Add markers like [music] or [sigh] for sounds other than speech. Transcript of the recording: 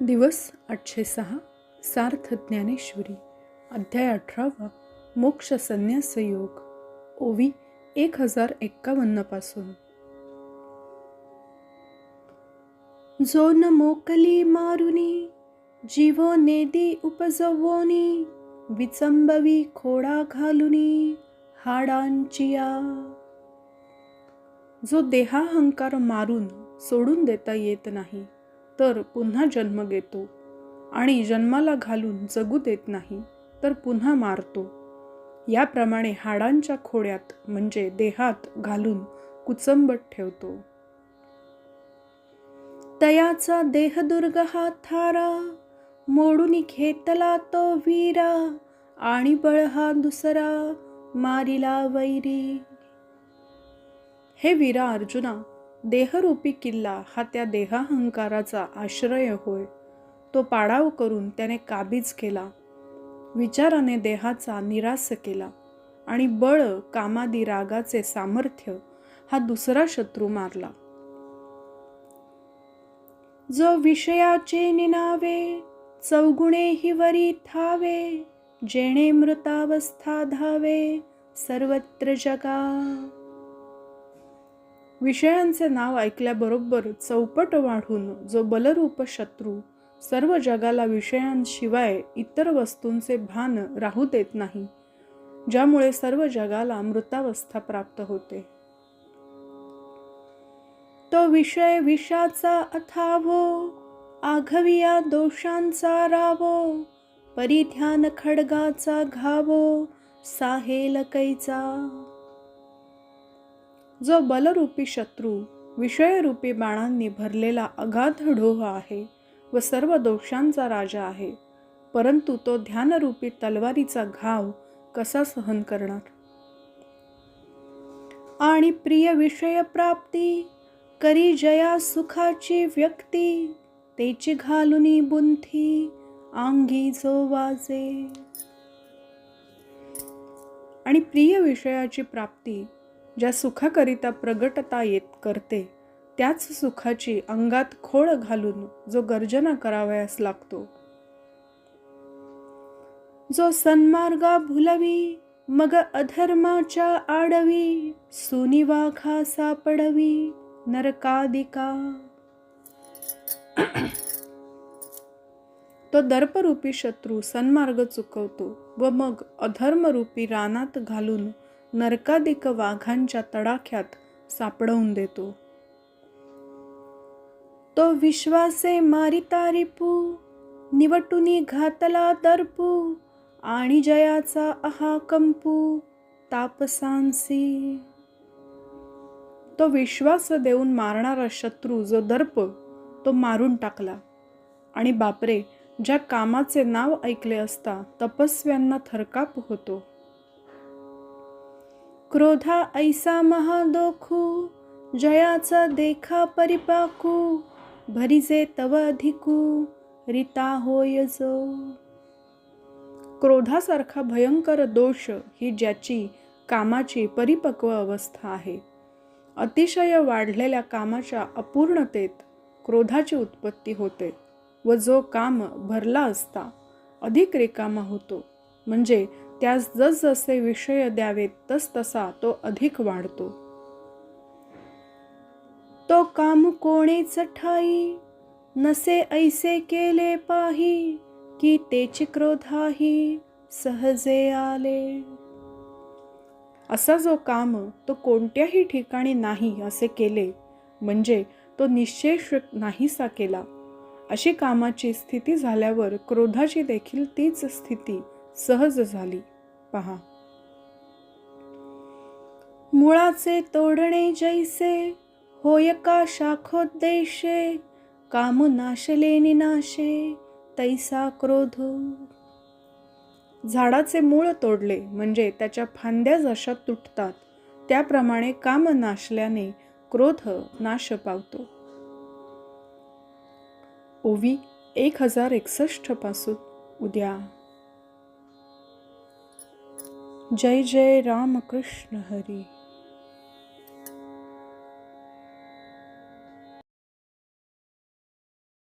दिवस आठशे सहा सार्थ ज्ञानेश्वरी अध्याय अठरावा मोक्ष संन्यास योग ओवी एक हजार एक्कावन्नपासून जो न मोकली मारुनी जीवो नेदी उपजवोनी विचंबवी खोडा घालुनी हाडांचिया. जो देहाहंकार मारून सोडून देता येत नाही तर पुन्हा जन्म घेतो. आणि जन्माला घालून जगू देत नाही तर पुन्हा मारतो. याप्रमाणे हाडांच्या खोड्यात म्हणजे देहात घालून कुचंबट ठेवतो. तयाचा देहदुर्ग हा थारा मोडून घेतला तो वीरा आणि बळ हा दुसरा मारिला वैरी. हे वीरा अर्जुना देहरूपी किल्ला हा त्या देहाहंकाराचा आश्रय होय. तो पाडाव करून त्याने काबीज केला. विचाराने देहाचा निराश केला आणि बळ कामादी रागाचे सामर्थ्य हा दुसरा शत्रू मारला. जो विषयाचे निनावे चौगुणे हि वरी थावे जेणे मृतावस्था धावे सर्वत्र जगा. विषयांचे नाव ऐकल्याबरोबर चौपट वाढून जो बलरूप शत्रू सर्व जगाला विषयांशिवाय इतर वस्तूंचे भान राहू देत नाही ज्यामुळे सर्व जगाला मृतावस्था प्राप्त होते. तो विषय विषाचा अथावो आघविया दोषांचा रावो परिध्यान खडगाचा घावो साहेल कैचा जो बलरूपी शत्रू विषयरूपी बाणांनी भरलेला अगाध ढोह आहे व सर्व दोषांचा राजा आहे. परंतु तो ध्यानरूपी तलवारीचा घाव कसा सहन करणार? आणि प्रिय विषय प्राप्ती करी जया सुखाची व्यक्ती तेची घालुनी बुंथी आंगी जो वाजे. आणि प्रिय विषयाची प्राप्ती ज्या सुखाकरिता प्रगटता येत करते त्याच सुखाची अंगात खोळ घालून जो गर्जना करावयास लागतो. जो सन्मार्गा भुलवी मग अधर्माच्या आडवी सुनिवाखा सापडवी नरकादिका. [clears throat] तो दर्परूपी शत्रू सन्मार्ग चुकवतो व मग अधर्मरूपी रानात घालून नरकादिक वाघांच्या तडाख्यात सापडवून देतो. तो विश्वासे मारिता रिपू निवटुनी घातला दर्पू आणि जयाचा अहा कंपू तापसांसी. तो विश्वास देऊन मारणारा शत्रू जो दर्प तो मारून टाकला. आणि बापरे ज्या कामाचे नाव ऐकले असता तपस्व्यांना थरकाप होतो. क्रोधा ऐसा महादोखू जयाचा देखा परिपाकू भरीजे तव अधिकू रिता होय जो. क्रोधासारखा भयंकर दोष ही ज्याची कामाची परिपक्व अवस्था आहे. अतिशय वाढलेल्या कामाच्या अपूर्णतेत क्रोधाची उत्पत्ती होते व जो काम भरला असता अधिक रिकामा होतो. म्हणजे त्यास जसजसे विषय द्यावेत तसतसा तो अधिक वाढतो. तो काम कोणेच ठाई नसे ऐसे केले पाही की तेची क्रोधाही सहजे आले. असा जो काम तो कोणत्याही ठिकाणी नाही असे केले म्हणजे तो निश्चेष नाहीसा केला. अशी कामाची स्थिती झाल्यावर क्रोधाची देखील तीच स्थिती सहज झाली. पहा. मुळाचे तोडणे जैसे होय का शाखोद्देशे काम नाशले निनाशे तैसा क्रोध. झाडाचे मूळ तोडले म्हणजे त्याच्या फांद्या जशा तुटतात त्याप्रमाणे काम नाशल्याने क्रोध नाश पावतो. ओवी एक हजार एकसष्टपासून उद्या. जय जय रामकृष्ण हरी।